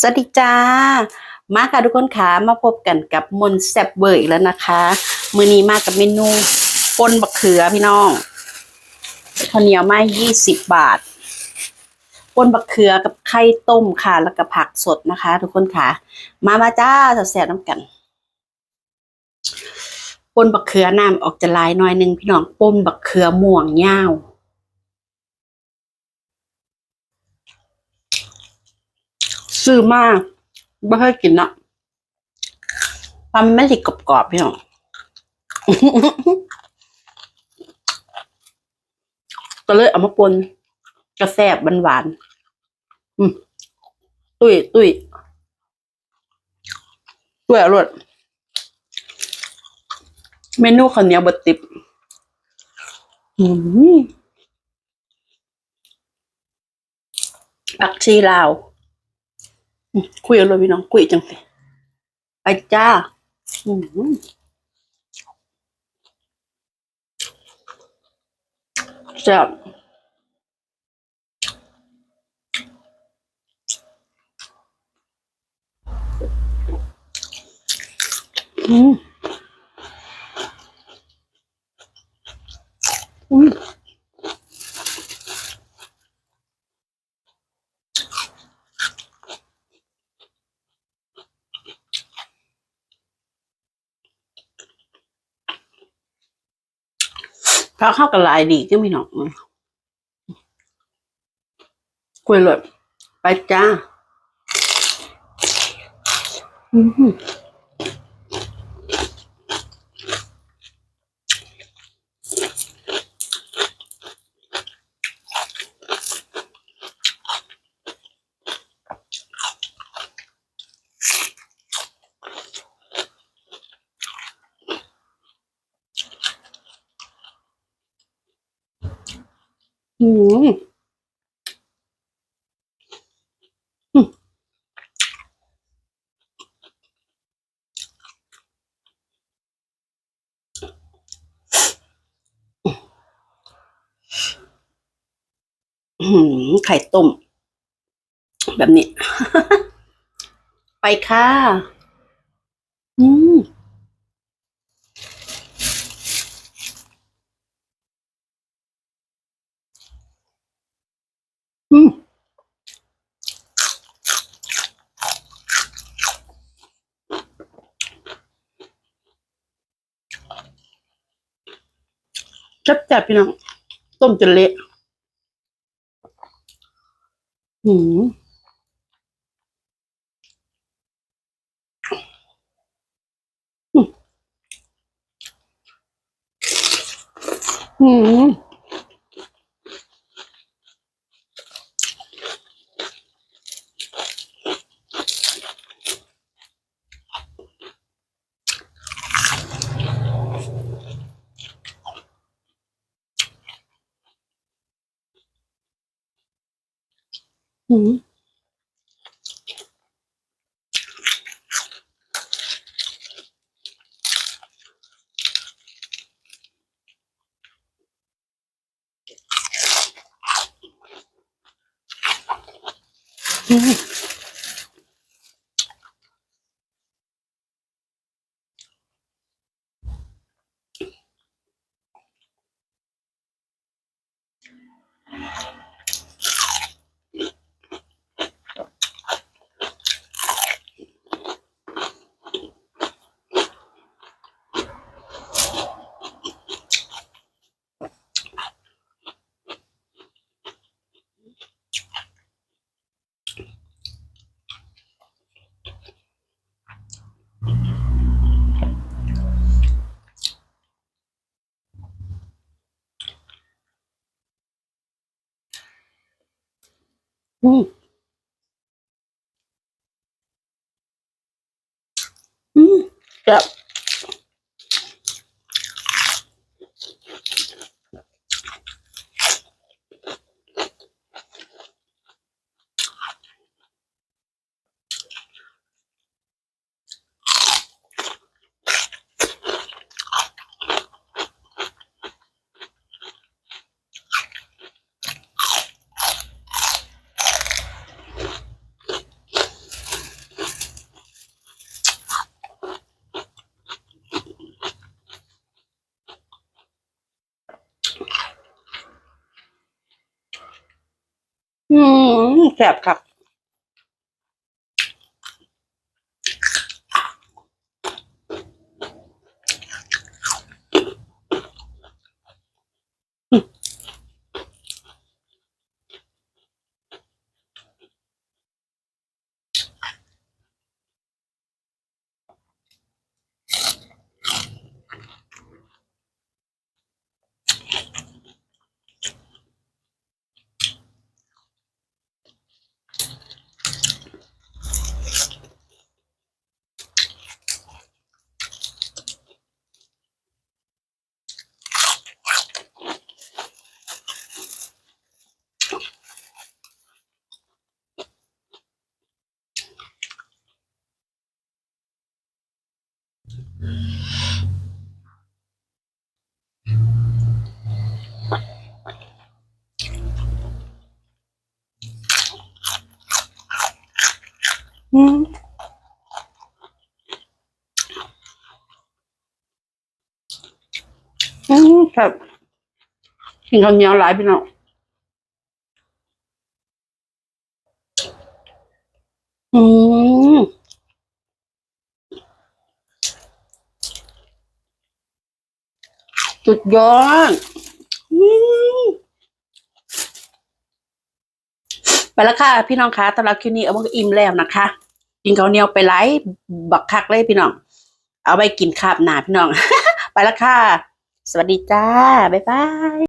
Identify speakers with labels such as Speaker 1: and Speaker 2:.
Speaker 1: สวัสดีจ้า มาค่ะทุกคนค่ะมาพบกันกับมนต์แซบเบอร์อีกแล้วนะคะ มือนี้มากับเมนูปนบักเขือพี่น้องข้าวเหนียวไม้ยี่สิบบาทปนบักเขือกับไข่ต้มค่ะ แล้วก็ผักสดนะคะ ทุกคนค่ะ มามาจ้าแซ่บน้ำกันปนบักเขือน้ำออกจะลายหน่อยหนึงพี่น้องปนบักเขือม่วงย่าว ซื้อมากไม่ค่อยกินเนาะควาไม่ติดกรอบๆพี่น้องก็เลยเอามาปนกระแซบหวานๆตุ้ยตุ้ยตุ้ยอร่อยเมนูข้าวเหนียวบดติบอืมผักชีลาว อืมคุยกันเลยพี่น้องคุยจังสิไปจ้า อืมแซ่บอืมอืม พาเข้ากับลายดีก็มีหนอกคุยเลยไปจ้า อืม อืมอืมอื้อหือไข่ต้ม แบบนี้ ไปค่ะ อืม อืม จับจับพี่น้อง ต้มจนเละหืมอืม อืม อืมอืมแบบ อืมแสบครับ อืมอืมครับกินข้าวเหนียวหลายพี่น้องอืมสุด ยอดอืมไปแล้วค่ะ พี่น้องคะสำหรับคิวนี้เอามาอิ่มแล้วนะคะ กินข้าวเหนียวไปไล่บักคักเลยพี่น้อง เอาไปกินคาบหนาพี่น้อง ไปแล้วค่ะ สวัสดีจ้า บ๊ายบาย